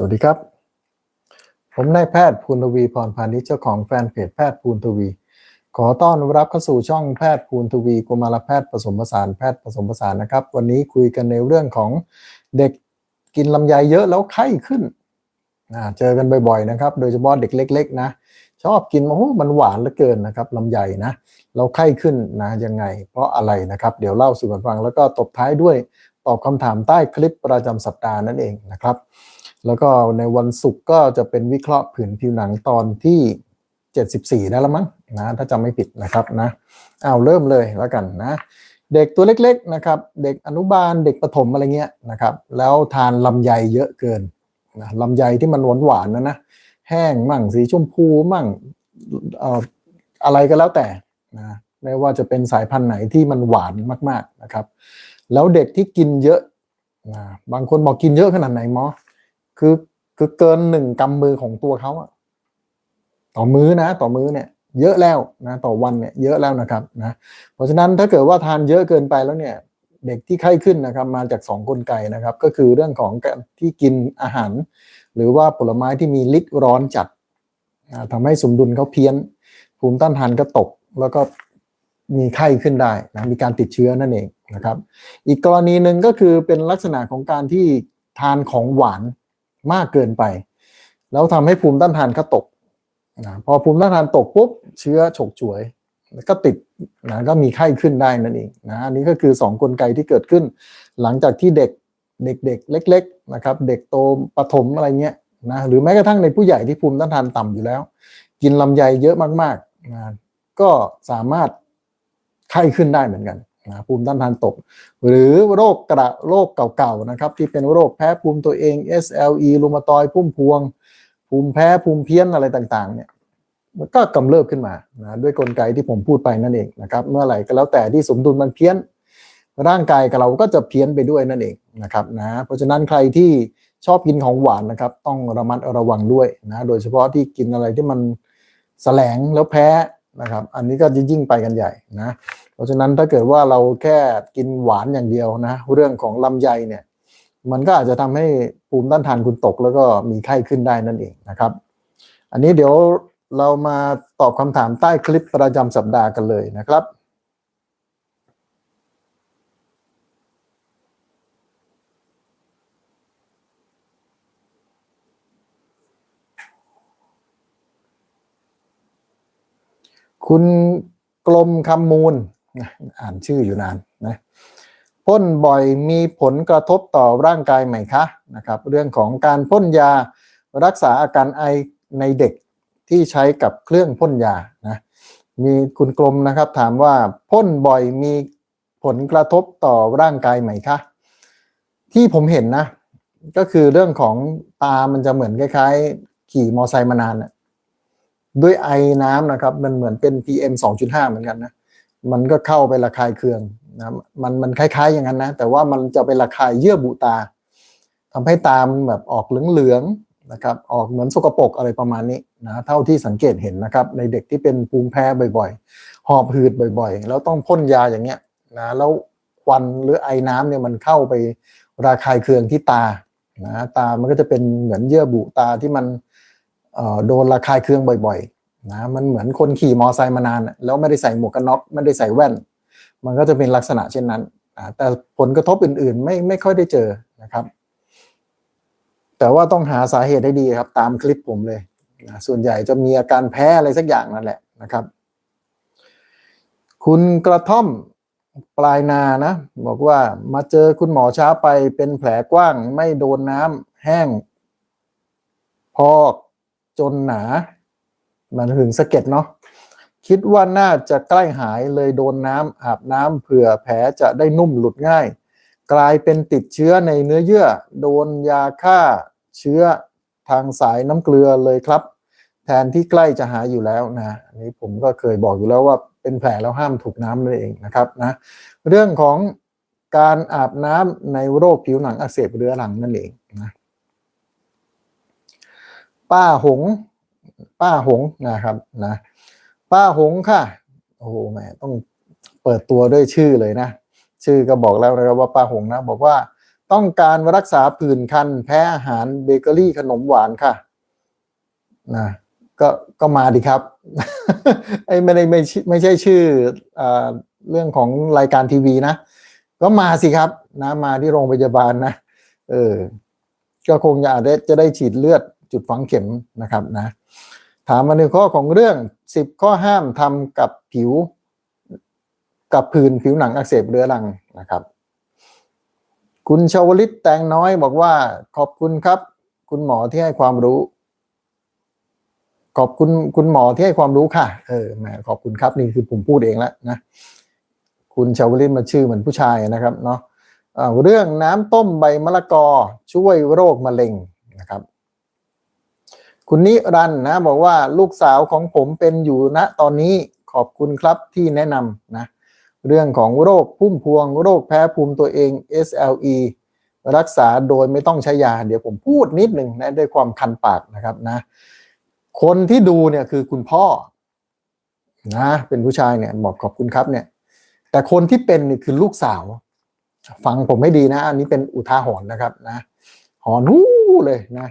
สวัสดีครับ ผมนายแพทย์ภูนทวีพรพาณิชย์เจ้าของแฟนเพจแพทย์ภูนทวี ขอต้อนรับเข้าสู่ช่องแพทย์ภูนทวีกุมารแพทย์ผสมผสานแพทย์ผสมผสานนะครับ วันนี้คุยกันในเรื่องของเด็กกินลำไยเยอะแล้วไข้ขึ้นเจอกันบ่อยๆนะครับ โดยเฉพาะเด็กเล็ก ๆ นะ ชอบกินโอ้โหมันหวานเหลือเกินนะครับลำไยนะเราไข้ขึ้นนะยังไง เพราะอะไรนะครับ เดี๋ยวเล่าสู่กันฟังแล้วก็ตบท้ายด้วยตอบคำถามใต้คลิปประจำสัปดาห์นั่นเองนะครับ แล้วก็ในวันศุกร์ก็จะเป็นวิเคราะห์ผืนผิวหนังตอนที่ 74 ได้แล้วมั้งนะถ้าจำไม่ผิดนะครับนะเอาเริ่มเลยแล้วกันนะ เด็กตัวเล็กๆนะครับเด็กอนุบาลเด็กประถมอะไรเงี้ยนะครับแล้วทานลำไยเยอะเกินนะลำไยที่มันหวานๆนะนะแห้งมั่งสีชมพูมั่งเอ่ออะไรก็แล้วแต่นะไม่ว่าจะเป็นสายพันธุ์ไหนที่มันหวานมาก ๆนะครับ แล้วเด็กที่กินเยอะนะบางคนบอกกินเยอะขนาดไหนหมอ คือคือเกินหนึ่งกำมือของตัวเขาอะต่อมื้อนะ ต่อมื้อเนี่ย เยอะแล้วนะ ต่อวันเนี่ยเยอะแล้วนะครับนะเพราะฉะนั้นถ้าเกิดว่าทานเยอะเกินไปแล้วเนี่ย เด็กที่ไข้ขึ้นนะครับ มาจากสองกลไกนะครับ ก็คือเรื่องของการที่กินอาหาร หรือว่าผลไม้ที่มีฤทธิ์ร้อนจัดอ่าทำให้สมดุลเขาเพี้ยน ภูมิต้านทานก็ตก แล้วก็มีไข้ขึ้นได้นะมีการติดเชื้อนั่นเองนะครับ อีกกรณีหนึ่งก็คือเป็นลักษณะของการที่ทานของหวาน มากเกินไป แล้วทำให้ภูมิต้านทานก็ตกนะพอภูมิต้านทานตกปุ๊บเชื้อฉกฉวยก็ติดนะก็มีไข้ขึ้นได้นั่นเองนะอันนี้ก็คือ 2 กลไกที่เกิดขึ้น หลังจากที่เด็กเด็กๆเล็ก ๆ นะครับ เด็กโตปฐมอะไรเงี้ยนะหรือแม้กระทั่งในผู้ใหญ่ที่ภูมิต้านทานต่ำอยู่แล้ว กินลำไยเยอะมากๆนะก็สามารถไข้ขึ้นได้เหมือนกัน นะภูมิต้านทานตก หรือโรคกระโรคเก่าๆนะครับที่เป็นโรคแพ้ภูมิตัวเอง SLE รูมาตอยพุ่มพวง ภูมิแพ้ภูมิเพี้ยนอะไรต่างๆเนี่ยมันก็กำเริบขึ้นมานะด้วยกลไกที่ผมพูดไปนั่นเองนะครับเมื่อไหร่ก็แล้วแต่ที่สมดุลมันเพี้ยน ร่างกายกับเราก็จะเพี้ยนไปด้วยนั่นเองนะครับนะเพราะฉะนั้นใครที่ชอบกินของหวานนะครับ ต้องระมัดระวังด้วยนะโดยเฉพาะที่กินอะไรที่มันแสลงแล้วแพ้ นะครับ อันนี้ก็ยิ่งไปกันใหญ่นะ เพราะฉะนั้นถ้าเกิดว่าเราแค่กินหวานอย่างเดียวนะ เรื่องของลำไยเนี่ย มันก็อาจจะทำให้ภูมิต้านทานคุณตก แล้วก็มีไข้ขึ้นได้นั่นเองนะครับ อันนี้เดี๋ยวเรามาตอบคำถามใต้คลิปประจำสัปดาห์กันเลยนะครับ คุณกลมคำมูล อ่านชื่ออยู่นานนะพ่นบ่อยมีผลกระทบต่อร่างกายไหมคะนะครับเรื่องของการพ่นยารักษาอาการไอในเด็กที่ใช้กับเครื่องพ่นยานะมีคุณกลมนะครับถามว่าพ่นบ่อยมีผลกระทบต่อร่างกายไหมคะที่ผมเห็นนะ ก็คือเรื่องของตามันจะเหมือนคล้ายๆ ขี่มอไซค์มานานน่ะ ด้วยไอน้ำนะครับ มันเหมือนเป็น PM 2.5 เหมือนกันนะ มันก็เข้าไประคายเคืองนะมันมันคล้าย ๆ อย่างนั้นนะ แต่ว่ามันจะไประคายเยื่อบุตาทำให้ตามันแบบออกเหลืองๆนะครับ ออกเหมือนสกปรกอะไรประมาณนี้นะเท่าที่สังเกตเห็นนะครับ ในเด็กที่เป็นภูมิแพ้บ่อยๆ หอบหืดบ่อยๆ แล้วต้องพ่นยาอย่างเงี้ยนะแล้วควันหรือไอน้ำเนี่ยมันเข้าไประคายเคืองที่ตานะตามันก็จะเป็นเหมือนเยื่อบุตาที่มัน โดนระคายเคืองบ่อยๆนะมันเหมือนคนขี่มอไซค์มานานแล้วไม่ได้ใส่หมวกกันน็อกไม่ได้ใส่แว่น มันก็จะเป็นลักษณะเช่นนั้นแต่ผลกระทบอื่นๆ ไม่ไม่ค่อยได้เจอนะครับ แต่ว่าต้องหาสาเหตุให้ดีครับ ตามคลิปผมเลยนะส่วนใหญ่จะมีอาการแพ้อะไรสักอย่างนั่นแหละนะครับ คุณกระท่อมปลายนานะบอกว่ามาเจอคุณหมอช้าไปเป็นแผลกว้าง ไม่โดนน้ำแห้ง พอก จนหนา มันถึงสะเก็ดเนาะคิดว่าน่าจะใกล้หายเลยโดนน้ำอาบน้ำเผื่อแผลจะได้นุ่มหลุดง่าย กลายเป็นติดเชื้อในเนื้อเยื่อ โดนยาฆ่าเชื้อทางสายน้ำเกลือเลยครับ แทนที่ใกล้จะหายอยู่แล้วนะอันนี้ผมก็เคยบอกอยู่แล้วว่าเป็นแผลแล้วห้ามถูกน้ำนั่นเองนะครับนะเรื่องของการอาบน้ำในโรคผิวหนังอักเสบเรื้อรังนั่นเอง ป้าหง ป้าหงนะครับนะป้าหงค่ะ โอ้โหแหมต้องเปิดตัวด้วยชื่อเลยนะ ชื่อก็บอกแล้วนะครับว่าป้าหงนะบอกว่าต้องการรักษาผื่นคัน แพ้อาหารเบเกอรี่ขนมหวานค่ะนะก็ก็มาดิครับไอ้ไม่ได้ไม่ใช่ไม่ใช่ชื่อออเรื่องของรายการทีวีนะ ก็มาสิครับนะมาที่โรงพยาบาลนะ เออ ก็คงจะได้จะได้ฉีดเลือด จุดฝังเข็มนะครับนะถามมาในข้อของเรื่องสิบข้อห้ามทำกับผิว กับผื่นผิวหนังอักเสบเรื้อรังนะครับ คุณชาวลิตแตงน้อยบอกว่าขอบคุณครับ คุณหมอที่ให้ความรู้ ขอบคุณคุณหมอที่ให้ความรู้ค่ะ เออแหมขอบคุณครับนี่คือผมพูดเองแล้วนะคุณชาวลิตมาชื่อเหมือนผู้ชายนะครับเนาะเรื่องน้ำต้มใบมะละกอช่วยโรคมะเร็ง คุณนิรันต์นะบอกว่าลูกสาวของผมเป็นอยู่ณตอนนี้ขอบคุณครับที่แนะนำนะเรื่องของโรคพุ่มพวง โรคแพ้ภูมิตัวเอง SLE รักษาโดยไม่ต้องใช้ยา เดี๋ยวผมพูดนิดหนึ่งนะด้วยความคันปากนะครับนะคนที่ดูเนี่ยคือคุณพ่อนะเป็นผู้ชายเนี่ยบอกขอบคุณครับเนี่ย แต่คนที่เป็นนี่คือลูกสาว ฟังผมให้ดีนะ อันนี้เป็นอุทาหรณ์นะครับนะหอนูเลยนะ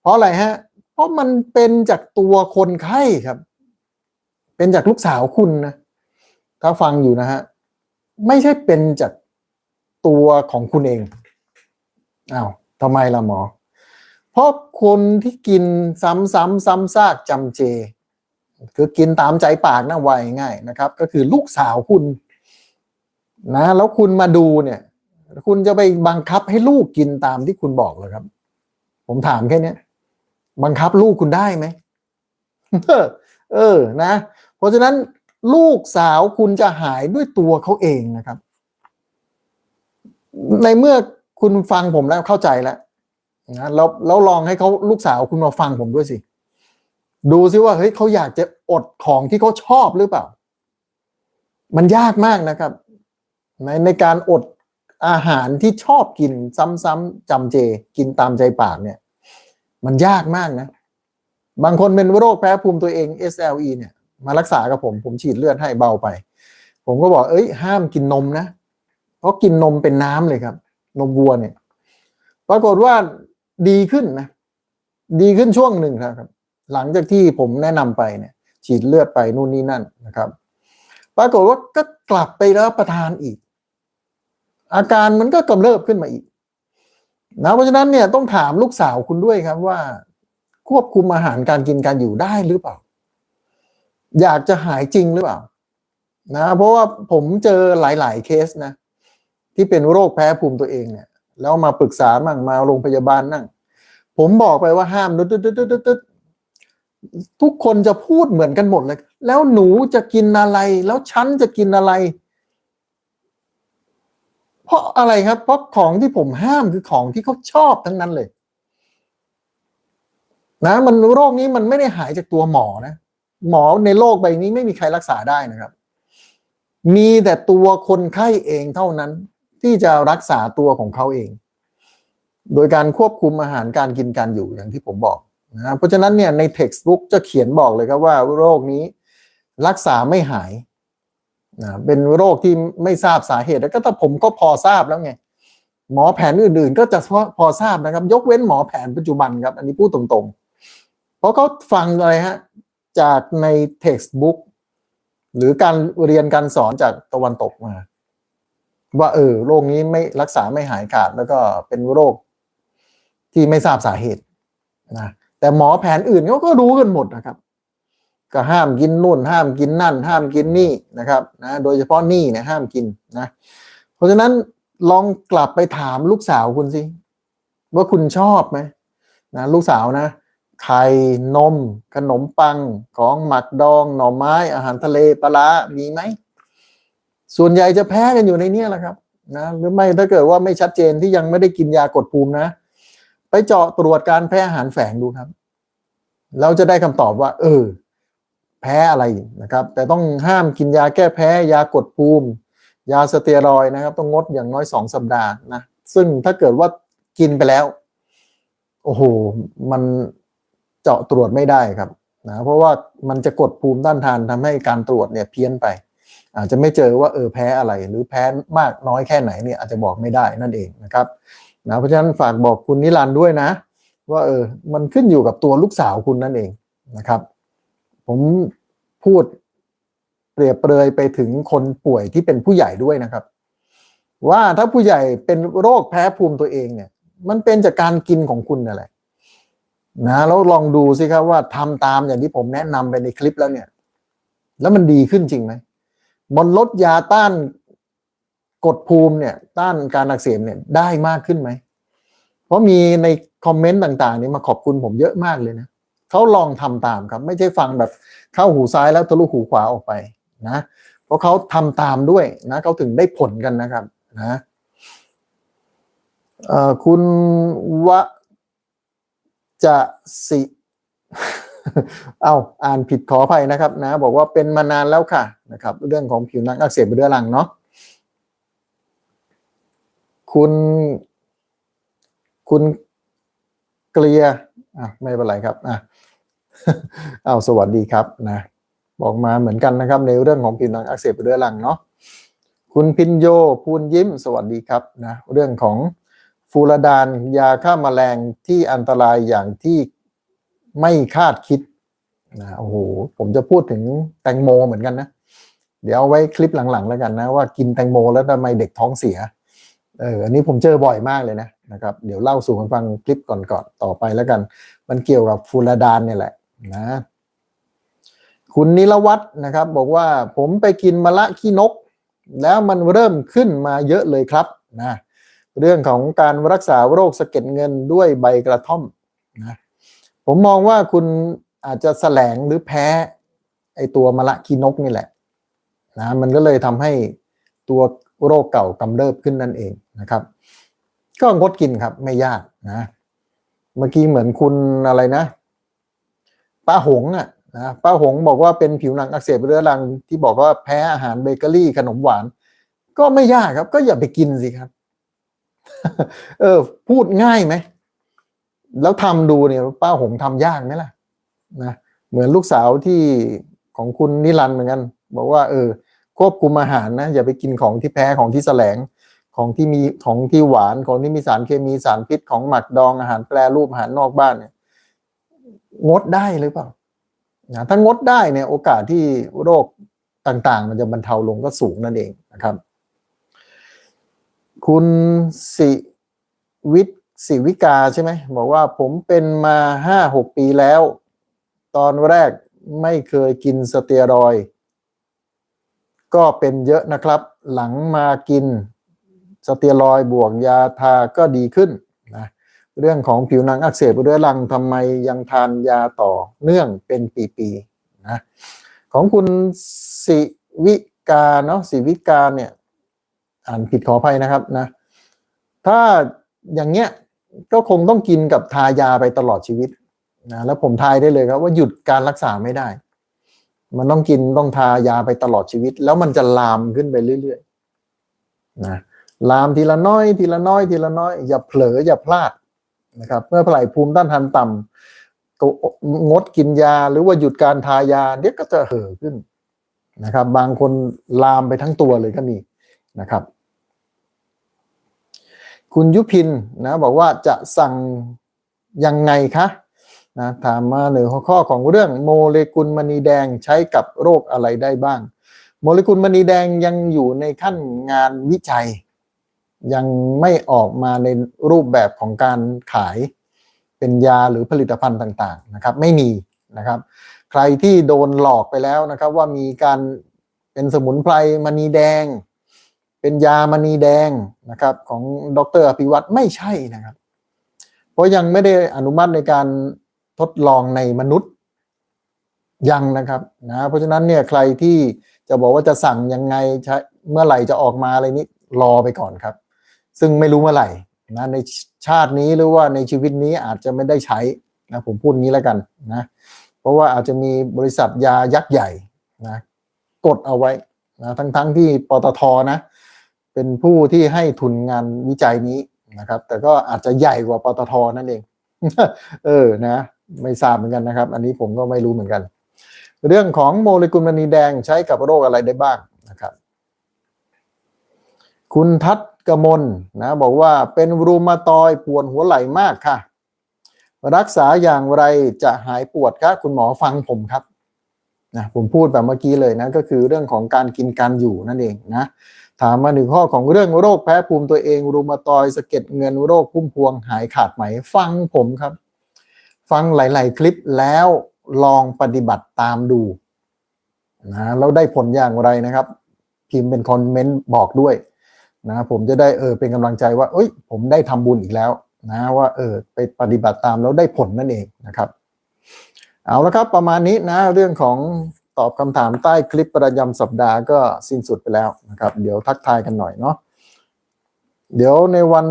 เพราะอะไรฮะ ราะมันเป็นจากตัวคนไข้ครับ เป็นจากลูกสาวคุณนะ ถ้าฟังอยู่นะฮะ ไม่ใช่เป็นจากตัวของคุณเองอ้าวทำไมล่ะหมอ เพราะคนที่กินซ้ำๆซ้ำซากจำเจ คือกินตามใจปากนะไวง่ายนะครับ ก็คือลูกสาวคุณ นะ แล้วคุณมาดูเนี่ย คุณจะไปบังคับให้ลูกกินตามที่คุณบอกเลยครับ ผมถามแค่นี้ บังคับลูกคุณได้ไหมเออเออนะ เพราะฉะนั้นลูกสาวคุณจะหายด้วยตัวเขาเองนะครับ ในเมื่อคุณฟังผมแล้วเข้าใจแล้วนะแล้วแล้วลองให้เขาลูกสาวคุณมาฟังผมด้วยสิ ดูซิว่าเฮ้ยเขาอยากจะอดของที่เขาชอบหรือเปล่า มันยากมากนะครับ ในในการอดอาหารที่ชอบกินซ้ำๆจำเจ กินตามใจปากเนี่ย มันยากมากนะ บางคนเป็นโรคแพ้ภูมิตัวเอง SLE เนี่ย มารักษากับผม ผมฉีดเลือดให้เบาไป ผมก็บอก เอ้ย ห้ามกินนมนะ เพราะกินนมเป็นน้ำเลยครับ นมวัวเนี่ย ปรากฏว่าดีขึ้นนะ ดีขึ้นช่วงหนึ่งครับ หลังจากที่ผมแนะนำไปเนี่ย ฉีดเลือดไปนู่นนี่นั่นนะครับ ปรากฏว่าก็กลับไปรับประทานอีก อาการมันก็กำเริบขึ้นมาอีก นะเพราะฉะนั้นเนี่ยต้องถามลูกสาวคุณด้วยครับว่า ควบคุมอาหารการกินการอยู่ได้หรือเปล่า อยากจะหายจริงหรือเปล่า นะ เพราะว่าผมเจอหลาย ๆ เคสนะ ที่เป็นโรคแพ้ภูมิตัวเองเนี่ย แล้วมาปรึกษามั่งมาโรงพยาบาลนั่ง ผมบอกไปว่าห้ามดดดดทุกคนจะพูดเหมือนกันหมดเลย แล้วหนูจะกินอะไร แล้วฉันจะกินอะไร เพราะอะไรครับ เพราะของที่ผมห้ามคือของที่เขาชอบทั้งนั้นเลย นะมันโรคนี้มันไม่ได้หายจากตัวหมอนะ หมอในโลกใบนี้ไม่มีใครรักษาได้นะครับ มีแต่ตัวคนไข้เองเท่านั้น ที่จะรักษาตัวของเขาเอง โดยการควบคุมอาหารการกินการอยู่อย่างที่ผมบอกนะเพราะฉะนั้นเนี่ยใน textbook จะเขียนบอกเลยครับว่าโรคนี้รักษาไม่หาย นะเป็นโรคที่ไม่ทราบสาเหตุแล้วก็แต่ผมก็พอทราบแล้วไงหมอแผนอื่นๆ ก็จะพอทราบนะครับ ยกเว้นหมอแผนปัจจุบันครับ อันนี้พูดตรงๆ เพราะเขาฟังอะไรฮะ จากใน textbook หรือการเรียนการสอนจากตะวันตกมา ว่าเออโรคนี้ไม่รักษาไม่หายขาดแล้วก็เป็นโรคที่ไม่ทราบสาเหตุนะแต่หมอแผนอื่นเขาก็รู้กันหมดนะครับ ก็ห้ามกินนู่น ห้ามกินนั่น ห้ามกินนี่นะครับนะโดยเฉพาะนี่เนี่ยห้ามกินนะ เพราะฉะนั้นลองกลับไปถามลูกสาวคุณสิว่าคุณชอบไหมนะลูกสาวนะไข่นม ขนมปังของหมักดอง หน่อไม้ อาหารทะเลปลามีไหม ส่วนใหญ่จะแพ้กันอยู่ในเนี้ยแหละครับนะหรือไม่ถ้าเกิดว่าไม่ชัดเจนที่ยังไม่ได้กินยากดภูมินะ ไปเจาะตรวจการแพ้อาหารแฝงดูครับ เราจะได้คำตอบว่า เออ แพ้อะไรนะครับ แต่ต้องห้ามกินยาแก้แพ้ ยากดภูมิ ยาสเตียรอยนะครับ ต้องงดอย่างน้อยสองสัปดาห์นะซึ่งถ้าเกิดว่ากินไปแล้ว โอ้โห มันเจาะตรวจไม่ได้ครับนะเพราะว่ามันจะกดภูมิต้านทานทำให้การตรวจเนี่ยเพี้ยนไป อาจจะไม่เจอว่าเออแพ้อะไร หรือแพ้มากน้อยแค่ไหนเนี่ยอาจจะบอกไม่ได้นั่นเองนะครับนะเพราะฉะนั้นฝากบอกคุณนิรันด์ด้วยนะ ว่าเออมันขึ้นอยู่กับตัวลูกสาวคุณนั่นเองนะครับ ผมพูดเปรียบเปรยไปถึงคนป่วยที่เป็นผู้ใหญ่ด้วยนะครับ ว่าถ้าผู้ใหญ่เป็นโรคแพ้ภูมิตัวเองเนี่ย มันเป็นจากการกินของคุณนั่นแหละนะแล้วลองดูสิครับว่าทำตามอย่างที่ผมแนะนำไปในคลิปแล้วเนี่ย แล้วมันดีขึ้นจริงไหมมันลดยาต้านกดภูมิเนี่ย ต้านการอักเสบเนี่ยได้มากขึ้นไหม เพราะมีในคอมเมนต์ต่างๆนี่มาขอบคุณผมเยอะมากเลยนะ เขาลองทำตามครับ ไม่ใช่ฟังแบบเข้าหูซ้ายแล้วทะลุหูขวาออกไปนะ เพราะเขาทำตามด้วยนะเขาถึงได้ผลกันนะครับนะคุณวะจะสิ เอาอ่านผิดขออภัยนะครับ นะ บอกว่าเป็นมานานแล้วค่ะนะครับ เรื่องของผิวหนังอักเสบเรื้อรังเนาะคุณ คุณเกลีย อะไม่เป็นไรครับอะเอาสวัสดีครับนะบอกมาเหมือนกันนะครับ ในเรื่องของผิวหนังอักเสบเรื้อรังเนาะคุณพินโยพูนยิ้มสวัสดีครับนะเรื่องของฟูรดานยาฆ่าแมลงที่อันตรายอย่างที่ไม่คาดคิดนะโอ้โหผมจะพูดถึงแตงโมเหมือนกันนะ เดี๋ยวเอาไว้คลิปหลังๆ แล้วกันนะ ว่ากินแตงโมแล้วทำไมเด็กท้องเสียเอออันนี้ผมเจอบ่อยมากเลยนะ นะครับเดี๋ยวเล่าสู่กันฟังคลิปก่อนๆต่อไปแล้วกัน มันเกี่ยวกับฟูรดานเนี่ยแหละนะคุณนิรวัตรนะครับ บอกว่าผมไปกินมะละขี้นก แล้วมันเริ่มขึ้นมาเยอะเลยครับนะเรื่องของการรักษาโรคสะเก็ดเงินด้วยใบกระท่อมนะผมมองว่าคุณอาจจะแสลงหรือแพ้ไอตัวมะละขี้นกนี่แหละนะมันก็เลยทำให้ตัวโรคเก่ากำเริบขึ้นนั่นเองนะครับ ก็งดกินครับ ไม่ยากนะ เมื่อกี้เหมือนคุณอะไรนะ ป้าหงอะนะป้าหงบอกว่าเป็นผิวหนังอักเสบเรื้อรังที่บอกว่าแพ้อาหารเบเกอรี่ขนมหวาน ก็ไม่ยากครับ ก็อย่าไปกินสิครับ เออ พูดง่ายไหม แล้วทำดูเนี่ยป้าหงทำยากไหมล่ะนะเหมือนลูกสาวที่ของคุณนิรันต์เหมือนกัน บอกว่า เออ ควบคุมอาหารนะ อย่าไปกินของที่แพ้ของที่แสลง ของที่มีของที่หวานของที่มีสารเคมีสารพิษของหมักดองอาหารแปรรูปอาหารนอกบ้านเนี่ยงดได้หรือเปล่านะถ้างดได้เนี่ยโอกาสที่โรคต่างๆ มันจะบรรเทาลงก็สูงนั่นเองนะครับ คุณสิวิทสิวิกาใช่ไหมบอกว่าผมเป็นมาห้าหกปีแล้ว ตอนแรกไม่เคยกินสเตียรอย ก็เป็นเยอะนะครับ หลังมากิน สเตียรอยบวกยาทาก็ดีขึ้นนะเรื่องของผิวหนังอักเสบเรื้อรังทำไมยังทานยาต่อเนื่องเป็นปีๆนะของคุณสิวิกาเนาะสิวิกาเนี่ยอ่านผิดขออภัยนะครับนะถ้าอย่างเงี้ยก็คงต้องกินกับทายาไปตลอดชีวิตนะแล้วผมทายได้เลยครับว่าหยุดการรักษาไม่ได้ มันต้องกินต้องทายาไปตลอดชีวิต แล้วมันจะลามขึ้นไปเรื่อยๆนะ ลามทีละน้อย ทีละน้อยทีละน้อย อย่าเผลออย่าพลาดนะครับเมื่อไหร่ภูมิต้านทานต่ำก็งดกินยาหรือว่าหยุดการทายาเดี๋ยวก็จะเห่อขึ้นนะครับ บางคนลามไปทั้งตัวเลยก็มีนะครับ คุณยุพินนะบอกว่าจะสั่งยังไงคะนะถามมาหนึ่งหัวข้อของเรื่องโมเลกุลมณีแดงใช้กับโรคอะไรได้บ้าง โมเลกุลมณีแดงยังอยู่ในขั้นงานวิจัย ยังไม่ออกมาในรูปแบบของการขายเป็นยาหรือผลิตภัณฑ์ต่างๆนะครับ ไม่มีนะครับ ใครที่โดนหลอกไปแล้วนะครับว่ามีการเป็นสมุนไพรมณีแดง เป็นยามณีแดงนะครับ ของดรอภิวัตไม่ใช่นะครับ เพราะยังไม่ได้อนุมัติในการทดลองในมนุษย์ยังนะครับนะเพราะฉะนั้นเนี่ยใครที่จะบอกว่าจะสั่งยังไงใช้เมื่อไหร่จะออกมาอะไรนี้รอไปก่อนครับ ซึ่งไม่รู้เมื่อไหร่นะในชาตินี้หรือว่าในชีวิตนี้อาจจะไม่ได้ใช้นะผมพูดงี้แล้วกันนะเพราะว่าอาจจะมีบริษัทยายักษ์ใหญ่นะกดเอาไว้นะทั้งๆทที่ปตทนะเป็นผู้ที่ให้ทุนงานวิจัยนี้นะครับ แต่ก็อาจจะใหญ่กว่าปตทนั่นเอง เออนะไม่ทราบเหมือนกันนะครับ อันนี้ผมก็ไม่รู้เหมือนกัน เรื่องของโมเลกุลมณีแดงใช้กับโรคอะไรได้บ้างนะครับ คุณทัศ กมลนะบอกว่าเป็นรูมาตอยปวดหัวไหล่มากค่ะ รักษาอย่างไรจะหายปวดครับคุณหมอฟังผมครับนะผมพูดแบบเมื่อกี้เลยนะก็คือเรื่องของการกินการอยู่นั่นเองนะถามมาหนึ่งข้อของเรื่องโรคแพ้ภูมิตัวเอง รูมาตอยสะเก็ดเงินโรคพุ่มพวงหายขาดไหม ฟังผมครับ ฟังหลาย ๆ คลิปแล้วลองปฏิบัติตามดูนะแล้วได้ผลอย่างไรนะครับ พิมพ์เป็นคอมเมนต์บอกด้วย นะผมจะได้เออเป็นกำลังใจว่า เอ้ย ผมได้ทำบุญอีกแล้วนะว่าเออไปปฏิบัติตามแล้วได้ผลนั่นเองนะครับ เอาละครับประมาณนี้นะเรื่องของตอบคำถามใต้คลิปประจำสัปดาห์ก็สิ้นสุดไปแล้วนะครับ เดี๋ยวทักทายกันหน่อยเนาะเดี๋ยวในวัน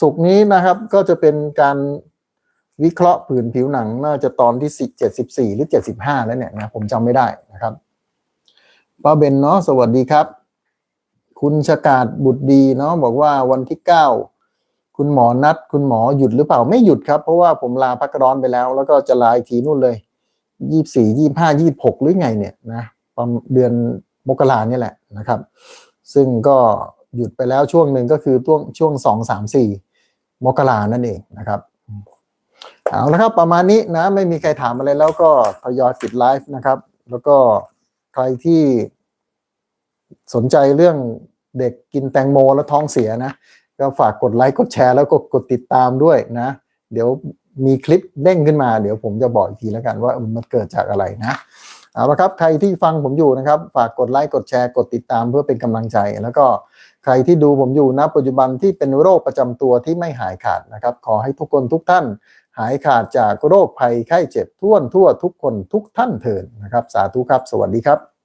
ศุกร์นี้นะครับก็จะเป็นการวิเคราะห์ผืนผิวหนังน่าจะตอนที่74หรือ75แล้วเนี่ยนะผมจำไม่ได้นะครับป้าเบนเนาะสวัสดีครับ คุณชกาดบุตรดีเนาะบอกว่าวันที่ 9 คุณหมอนัด คุณหมอหยุดหรือเปล่าไม่หยุดครับ เพราะว่าผมลาพักร้อนไปแล้ว แล้วก็จะลาอีกทีนู่นเลยยี่สี่ยี่ห้ายี่หกหรือไงเนี่ยนะประมาณเดือนมกราเนี่ยแหละนะครับ ซึ่งก็หยุดไปแล้วช่วงหนึ่งก็คือช่วงช่วงสองสามสี่มกรานั่นเองนะครับเอาละครับประมาณนี้นะไม่มีใครถามอะไรแล้วก็ทยอยปิดไลฟ์นะครับ แล้วก็ใครที่ สนใจเรื่องเด็กกินแตงโมแล้วท้องเสียนะ ก็ฝากกดไลค์กดแชร์แล้วก็กดติดตามด้วยนะ เดี๋ยวมีคลิปเด้งขึ้นมา เดี๋ยวผมจะบอกอีกทีแล้วกันว่ามันเกิดจากอะไรนะเอาละครับใครที่ฟังผมอยู่นะครับ ฝากกดไลค์กดแชร์กดติดตามเพื่อเป็นกำลังใจ แล้วก็ใครที่ดูผมอยู่ณปัจจุบันที่เป็นโรคประจำตัวที่ไม่หายขาดนะครับ ขอให้ทุกคนทุกท่าน หายขาดจากโรคภัยไข้เจ็บทั่วทั่วทุกคนทุกท่านเถิดนะครับ สาธุครับ สวัสดีครับ